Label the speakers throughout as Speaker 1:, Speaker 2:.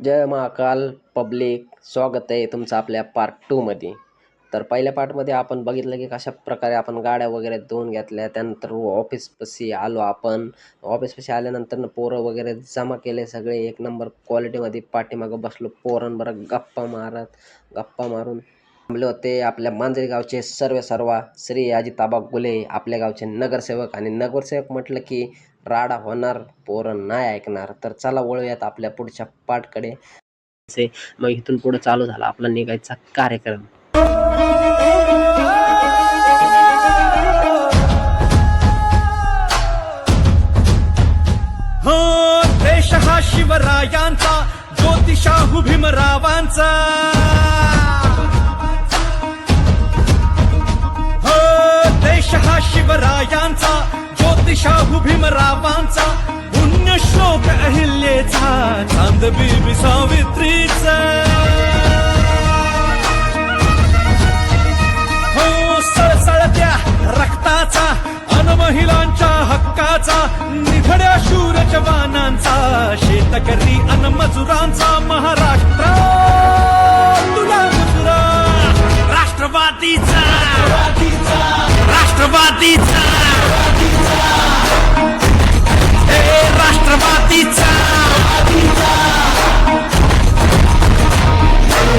Speaker 1: जय Mahakal public स्वागत आहे तुमचं आपल्या पार्ट टूमध्ये तर पहिल्या पार्टमध्ये आपण बघितलं की कशा प्रकारे आपण गाड्या वगैरे धुवून घेतल्या त्यानंतर ऑफिसपाशी आलो आपण. ऑफिसपाशी आल्यानंतर पोरं वगैरे जमा केले सगळे. एक नंबर क्वालिटीमध्ये पाठीमागं बसलो पोरांबरोबर गप्पा मारत गप्पा मारून थांबले होते. आपल्या मांजरी गावचे सर्व सर्वा श्री अजिताबा गुले आपल्या गावचे नगरसेवक आणि नगरसेवक म्हटलं की राडा होणार पोरं नाही ऐकणार. तर चला वळूयात आपल्या पुढच्या पाठकडे. मग इथून पुढे चालू झाला आपला निघायचा कार्यक्रम.
Speaker 2: हो देश हा शिवरायांचा ज्योतिषाहू भीमरावांचा. शिवरायांचा ज्योतिषाहू भीमरावांचा पुण्यश्लोक अहिल्याचा चांदबी सावित्रीचा. हो सळसळत्या रक्ताचा अन महिलांच्या हक्काचा निधड्या शूर जवानांचा शेतकरी अन मजुरांचा महाराज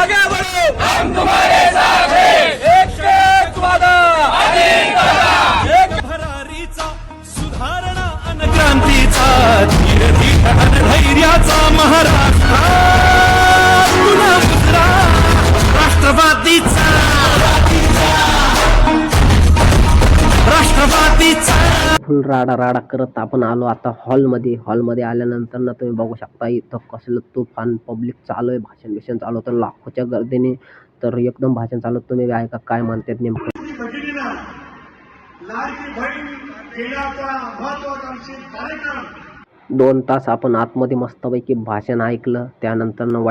Speaker 2: आगे बढ़ो हम तुम्हारे साथ हैं एक एक वादा अमित एक भरारीचा सुधारणा अन क्रांतीचा धैर्याचा महाराष्ट्र. तुला मुजरा राष्ट्रवादीचा. राष्ट्रवादीचा.
Speaker 1: फुल राडा राडा करत आपण आलो. आता हॉलमध्ये हॉलमध्ये आल्यानंतर ना तुम्ही बघू शकता इथं कसलं तुफान पब्लिक चालू आहे भाषण बिषण चालू होतं लाखोच्या गर्दीने. तर एकदम भाषण चालू. तुम्ही ऐका काय म्हणतात नेमकं. दोन तास आपण आतमध्ये मस्तपैकी भाषण ऐकलं. त्यानंतर वाईट